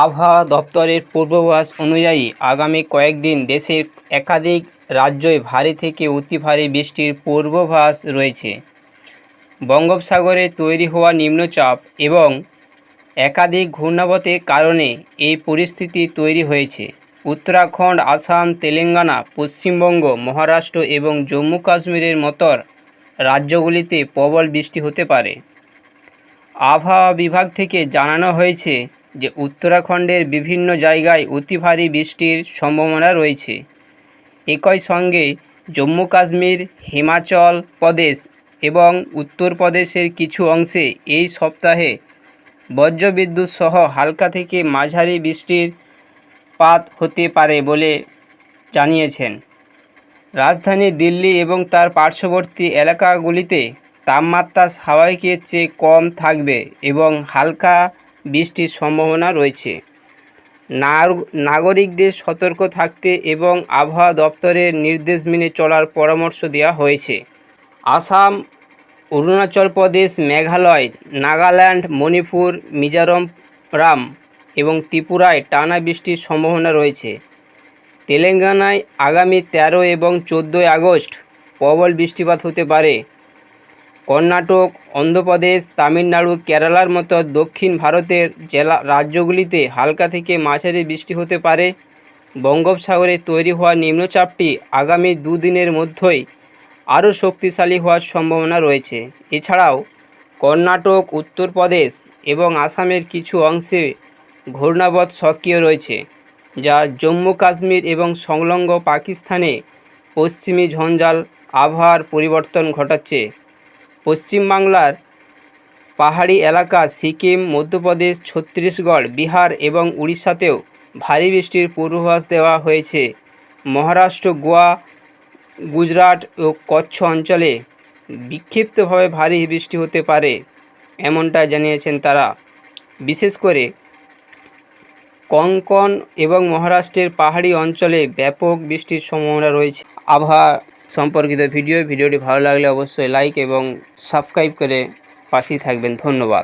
আবহাওয়া দপ্তরের পূর্বাভাস অনুযায়ী আগামী কয়েকদিন দেশের একাধিক রাজ্যে ভারী থেকে অতি ভারী বৃষ্টির পূর্বাভাস রয়েছে। বঙ্গোপসাগরে তৈরি হওয়া নিম্নচাপ এবং একাধিক ঘূর্ণাবতের কারণে এই পরিস্থিতি তৈরি হয়েছে। উত্তরাখণ্ড, আসাম, তেলেঙ্গানা, পশ্চিমবঙ্গ, মহারাষ্ট্র এবং জম্মু কাশ্মীরের মতর রাজ্যগুলিতে প্রবল বৃষ্টি হতে পারে। আবহাওয়া বিভাগ থেকে জানানো হয়েছে যে উত্তরাখণ্ডের বিভিন্ন জায়গায় অতি ভারী বৃষ্টির সম্ভাবনা রয়েছে। একই সঙ্গে জম্মু কাশ্মীর, হিমাচল প্রদেশ এবং উত্তরপ্রদেশের কিছু অংশে এই সপ্তাহে বজ্রবিদ্যুৎ সহ হালকা থেকে মাঝারি বৃষ্টির পাত হতে পারে বলে জানিয়েছেন। রাজধানী দিল্লি এবং তার পার্শ্ববর্তী এলাকাগুলিতে তাপমাত্রা স্বাভাবিকের চেয়ে কম থাকবে এবং হালকা বৃষ্টির সম্ভাবনা রয়েছে। নাগরিকদের সতর্ক থাকতে এবং আবহাওয়া দপ্তরের নির্দেশ মেনে চলার পরামর্শ দেওয়া হয়েছে। আসাম, অরুণাচল প্রদেশ, মেঘালয়, নাগাল্যান্ড, মণিপুর, মিজোরাম রাম এবং ত্রিপুরায় টানা বৃষ্টির সম্ভাবনা রয়েছে। তেলেঙ্গানায় আগামী তেরো এবং চোদ্দোই আগস্ট প্রবল বৃষ্টিপাত হতে পারে। কর্ণাটক, অন্ধ্রপ্রদেশ, তামিলনাড়ু, কেরালার মতো দক্ষিণ ভারতের জেলা রাজ্যগুলিতে হালকা থেকে মাঝারি বৃষ্টি হতে পারে। বঙ্গোপসাগরে তৈরি হওয়া নিম্নচাপটি আগামী দুদিনের মধ্যেই আরও শক্তিশালী হওয়ার সম্ভাবনা রয়েছে। এছাড়াও, কর্ণাটক, উত্তরপ্রদেশ এবং আসামের কিছু অংশে ঘূর্ণাবত সক্রিয় রয়েছে, যা জম্মু, কাশ্মীর এবং সংলগ্ন পাকিস্তানে পশ্চিমী ঝঞ্ঝাল আবহাওয়ার পরিবর্তন ঘটাচ্ছে। পশ্চিমবাংলার পাহাড়ি এলাকা সিকিম, মধ্যপ্রদেশ, ছত্তিশগড়, বিহার এবং উড়িষ্যাতেও ভারী বৃষ্টির পূর্বাভাস দেওয়া হয়েছে। মহারাষ্ট্র, গোয়া, গুজরাট ও কচ্ছ অঞ্চলে বিক্ষিপ্তভাবে ভারী বৃষ্টি হতে পারে এমনটা জানিয়েছেন তারা। বিশেষ করে কঙ্কন এবং মহারাষ্ট্রের পাহাড়ি অঞ্চলে ব্যাপক বৃষ্টির সম্ভাবনা রয়েছে। আবহাওয়া সম্পর্কিত ভিডিও ভিডিওটি ভালো লাগলে অবশ্যই লাইক এবং সাবস্ক্রাইব করে পাশেই থাকবেন। ধন্যবাদ।